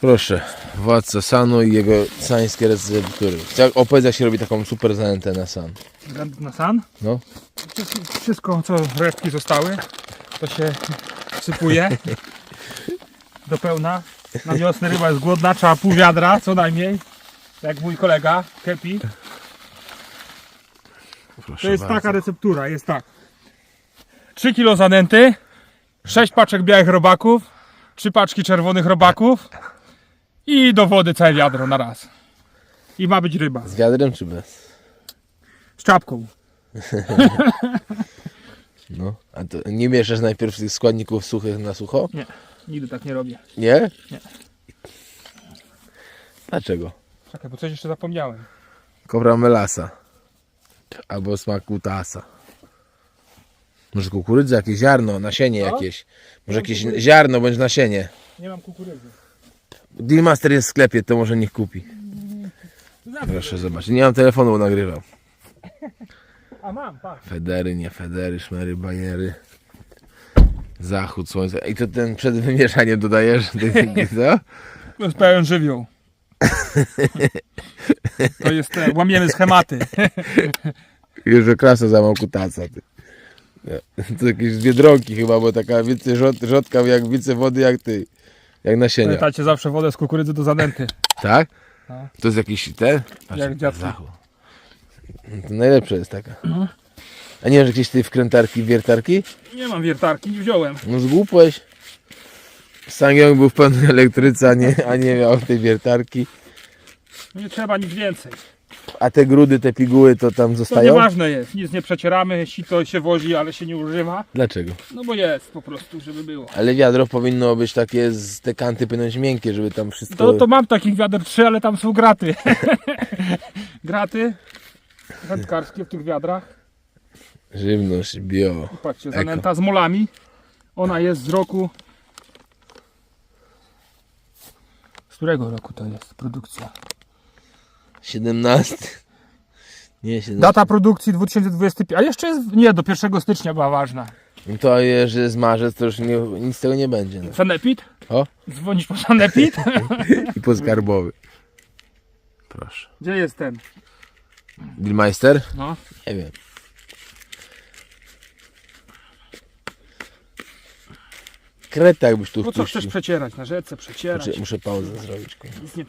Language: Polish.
Proszę, władca Sanu i jego sańskie receptury. Jak opowiedz jak się robi taką super zanętę na San. Na san. No. Wszystko- Wszystko, co resztki zostały, to się sypuje do pełna. Na wiosnę ryba jest głodna, trzeba pół wiadra co najmniej. Jak mój kolega, Kepi. Proszę To jest bardzo. taka receptura, jest tak. 3 kg zanęty, 6 paczek białych robaków, 3 paczki czerwonych robaków i do wody całe wiadro na raz. I ma być ryba Z wiadrem czy bez? z czapką. No. A to nie mieszasz najpierw tych składników suchych na sucho? Nie, nigdy tak nie robię. Nie? Nie. Dlaczego? Czekaj, bo coś jeszcze zapomniałem. Kobra melasa. Albo smak kutasa. Może kukurydza, jakieś ziarno, nasienie jakieś. Może jakieś ziarno bądź nasienie. Nie mam kukurydzy. Dealmaster jest w sklepie, to może niech kupi. Proszę zobaczyć. Nie mam telefonu, bo nagrywam. A mam, patrz. Federy, nie federy, szmery, bajery. Zachód słońca. I to ten przed wymieszaniem dodajesz? Ty- Co? To jest pełen żywioł. To jest, te, łamiemy schematy. Już że klasa za kutasa. Ty. Nie. To jakieś biedronki chyba, bo taka więcej rzod, rzodka jak więcej wody jak ty. Jak nasienia. Pamiętajcie zawsze wodę z kukurydzy do zanęty. Tak? No. To jest jakiś ten? Jak dziadki. To najlepsza jest taka. A nie masz jakieś tej wkrętarki, wiertarki? Nie mam wiertarki, nie wziąłem. No zgłupłeś. Sangyong był w pełnej elektryce, a nie, a nie miał tej wiertarki. Nie trzeba nic więcej. A te grudy, te piguły to tam To zostają? nieważne jest, nic nie przecieramy, sito się wozi, ale się nie używa. Dlaczego? No bo jest po prostu, żeby było. Ale wiadro powinno być takie, z, te kanty być miękkie, żeby tam wszystko... To, to mam takich wiader trzy, ale tam są graty. graty wędkarskie w tych wiadrach. Żywność, bio. Patrzcie, Eko. zanęta z molami. Ona jest z roku... Z którego roku to jest produkcja? 17. Nie, 17. Data produkcji 2025. A jeszcze jest. Nie, do 1 stycznia była ważna. No To jeżeli jest marzec, to już nie, nic z tego nie będzie. No. Sanepid? O, Dzwonisz po Sanepid? i poskarbowy. Proszę. Gdzie jest ten? Billmeister? No. Nie wiem. Kreta jakbyś tu Po co wpuścił. chcesz przecierać? Na rzece przecierać. Muszę, muszę pauzę zrobić. kurwa. Nic nie